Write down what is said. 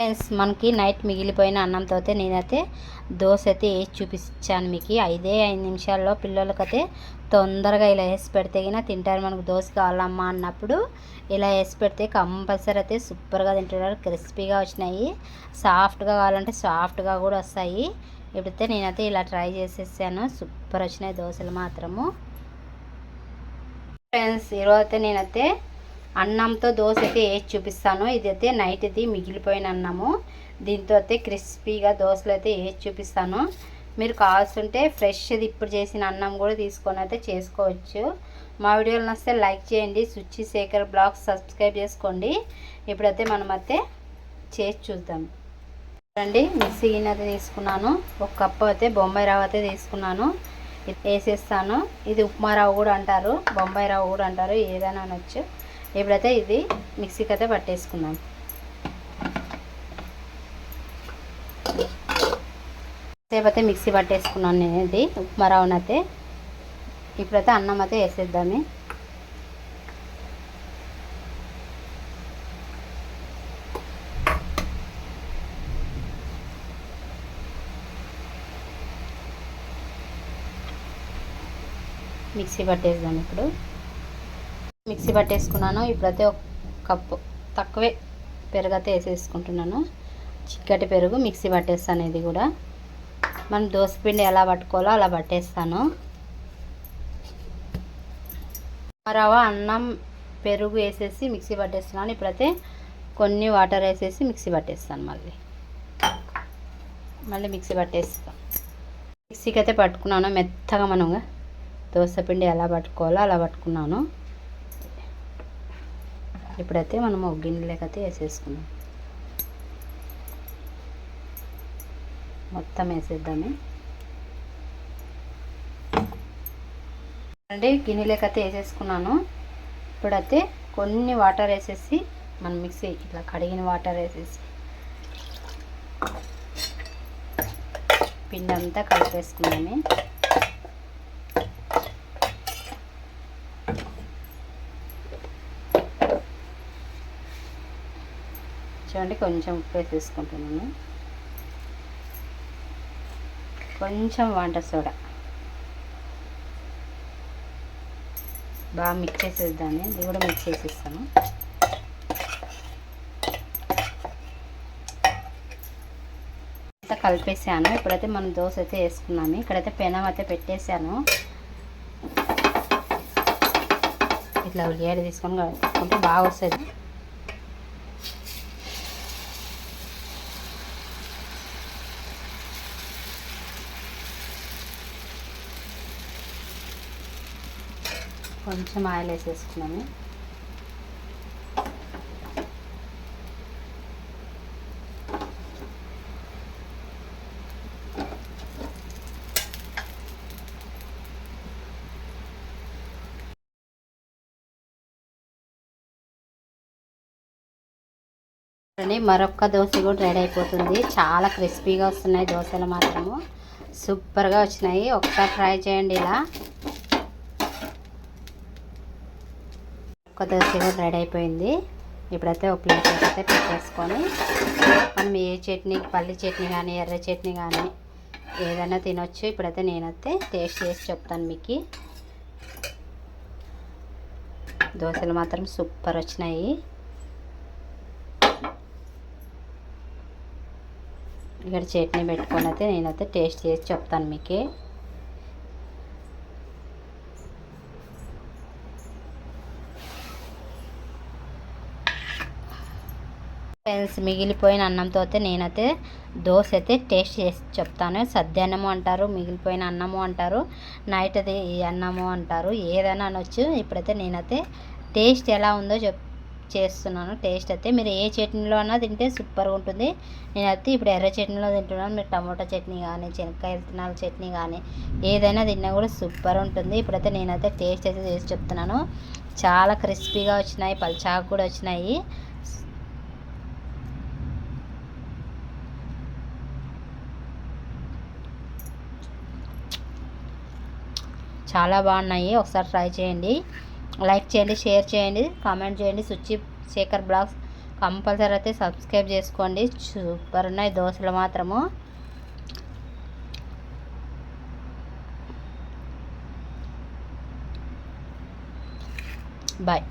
Friends మనకి night మిగిలిపోయిన అన్నంతో అయితే నేనైతే దోశ అయితే వేసి చూపించాను మీకు. ఐదే ఐదు నిమిషాల్లో పిల్లలకైతే తొందరగా ఇలా వేసి పెడితే గిన తింటారు మనకు దోశ కావాలమ్మా అన్నప్పుడు. ఇలా వేసి పెడితే కంపల్సరీ అయితే సూపర్గా తింటున్నారు. క్రిస్పీగా వచ్చినాయి. సాఫ్ట్గా కావాలంటే సాఫ్ట్గా కూడా వస్తాయి. ఇప్పుడైతే నేనైతే ఇలా ట్రై చేసేసాను. సూపర్ వచ్చినాయి దోశలు మాత్రము. ఫ్రెండ్స్ ఈరోజు అయితే నేనైతే అన్నంతో దోశ అయితే వేసి చూపిస్తాను. ఇది అయితే నైట్ది మిగిలిపోయిన అన్నము. దీంతో అయితే క్రిస్పీగా దోశలు అయితే వేసి చూపిస్తాను. మీరు కావాల్సింటే ఫ్రెష్ది ఇప్పుడు చేసిన అన్నం కూడా తీసుకొని అయితే చేసుకోవచ్చు. మా వీడియోలు నస్తే లైక్ చేయండి. సుచి శేఖర్ బ్లాగ్ సబ్స్క్రైబ్ చేసుకోండి. ఇప్పుడైతే మనం అయితే చేసి చూద్దాం. చూడండి మిక్సీ గిన్నె అయితే తీసుకున్నాను. ఒక కప్పు అయితే బొంబాయి రవ్వ అయితే తీసుకున్నాను. వేసేస్తాను. ఇది ఉప్మా రవ్వ కూడా అంటారు. బొంబాయి రవ్వ కూడా అంటారు. ఏదైనా అనొచ్చు. ఇప్పుడైతే ఇది మిక్సీకి అయితే పట్టేసుకుందాం. సేపు అయితే మిక్సీ పట్టేసుకున్నాను నేను ఇది ఉప్మా రవ్వనైతే. ఇప్పుడైతే అన్నం అయితే వేసేద్దాము. మిక్సీ పట్టేద్దాం ఇప్పుడు. మిక్సీ పట్టేసుకున్నాను. ఇప్పుడైతే ఒక కప్పు తక్కువే పెరుగు అయితే వేసేసుకుంటున్నాను. చిక్కటి పెరుగు మిక్సీ పట్టేస్తాను ఇది కూడా. మనం దోసపిండి ఎలా పట్టుకోవాలో అలా పట్టేస్తాను. రవ అన్నం పెరుగు వేసేసి మిక్సీ పట్టేస్తున్నాను. ఇప్పుడైతే కొన్ని వాటర్ వేసేసి మిక్సీ పట్టేస్తాను మళ్ళీ. మళ్ళీ మిక్సీ పట్టేస్తాను. మిక్సీకి అయితే పట్టుకున్నాను. మెత్తగా మనగా దోసపిండి ఎలా పట్టుకోవాలో అలా పట్టుకున్నాను. ఇప్పుడైతే మనం ఒక గిన్నెలోకి అయితే మొత్తం వేసేద్దాము. అంటే గిన్నెలోకి అయితే వేసేసుకున్నాను. ఇప్పుడైతే కొన్ని వాటర్ వేసేసి మనం మిక్సీ ఇట్లా కడిగిన వాటర్ వేసేసి పిండి అంతా కలిపేసుకున్నాము చూడండి కొంచెం ఉప్పు వేసేసుకుంటున్నాను కొంచెం వంట సోడా. బాగా మిక్స్ చేసేద్దాన్ని ఇది కూడా మిక్స్ చేసేస్తాను. అంతా కలిపేసాను. ఇప్పుడైతే మనం దోశ అయితే వేసుకున్నాము. ఇక్కడైతే పెనం అయితే పెట్టేశాను. ఇట్లా ఉల్లిగడ్డ తీసుకొని కలుపుకుంటే బాగా వస్తుంది. కొంచెం ఆయిల్ వేసేసుకున్నాము మరొక్క దోశ కూడా రెడీ అయిపోతుంది. చాలా క్రిస్పీగా వస్తున్నాయి దోశలు మాత్రము. సూపర్గా వచ్చినాయి. ఒకసారి ట్రై చేయండి ఇలా. కొద్దిగా దోశ రెడీ అయిపోయింది. ఇప్పుడైతే ఒక ప్లేట్ అయితే పెట్టేసుకొని మనం ఏ చట్నీ పల్లి చట్నీ కానీ ఎర్ర చట్నీ కానీ ఏదైనా తినొచ్చు. ఇప్పుడైతే నేనైతే టేస్ట్ చేసి చెప్తాను మీకు. దోశలు మాత్రం సూపర్ వచ్చినాయి. ఇక్కడ చట్నీ పెట్టుకొని అయితే నేనైతే టేస్ట్ చేసి చెప్తాను మీకు. ఫ్రెండ్స్ మిగిలిపోయిన అన్నంతో అయితే నేనైతే దోశ అయితే టేస్ట్ చేసి చెప్తాను. సద్యాన్నము అంటారు మిగిలిపోయిన అన్నము అంటారు నైట్ అది అన్నము అంటారు. ఏదైనా అనొచ్చు. ఇప్పుడైతే నేనైతే టేస్ట్ ఎలా ఉందో చెప్ చేస్తున్నాను. టేస్ట్ అయితే మీరు ఏ చట్నీలో అన్నా తింటే సూపర్గా ఉంటుంది. నేనైతే ఇప్పుడు ఎర్ర చట్నీలో తింటున్నాను. మీరు టమోటా చట్నీ కానీ చెనక్కాయ విత్తనాల చట్నీ కానీ ఏదైనా తిన్నా కూడా సూపర్ ఉంటుంది. ఇప్పుడైతే నేనైతే టేస్ట్ అయితే చేసి చెప్తున్నాను. చాలా క్రిస్పీగా వచ్చినాయి. పల్చాకు కూడా వచ్చినాయి. చాలా బాగున్నాయి. ఒకసారి ట్రై చేయండి. లైక్ చేయండి షేర్ చేయండి కామెంట్ చేయండి. సుచి శేఖర్ బ్లాగ్స్ కంపల్సరీ అయితే సబ్స్క్రైబ్ చేసుకోండి. సూపర్ ఉన్నాయి దోశలు మాత్రము. బాయ్.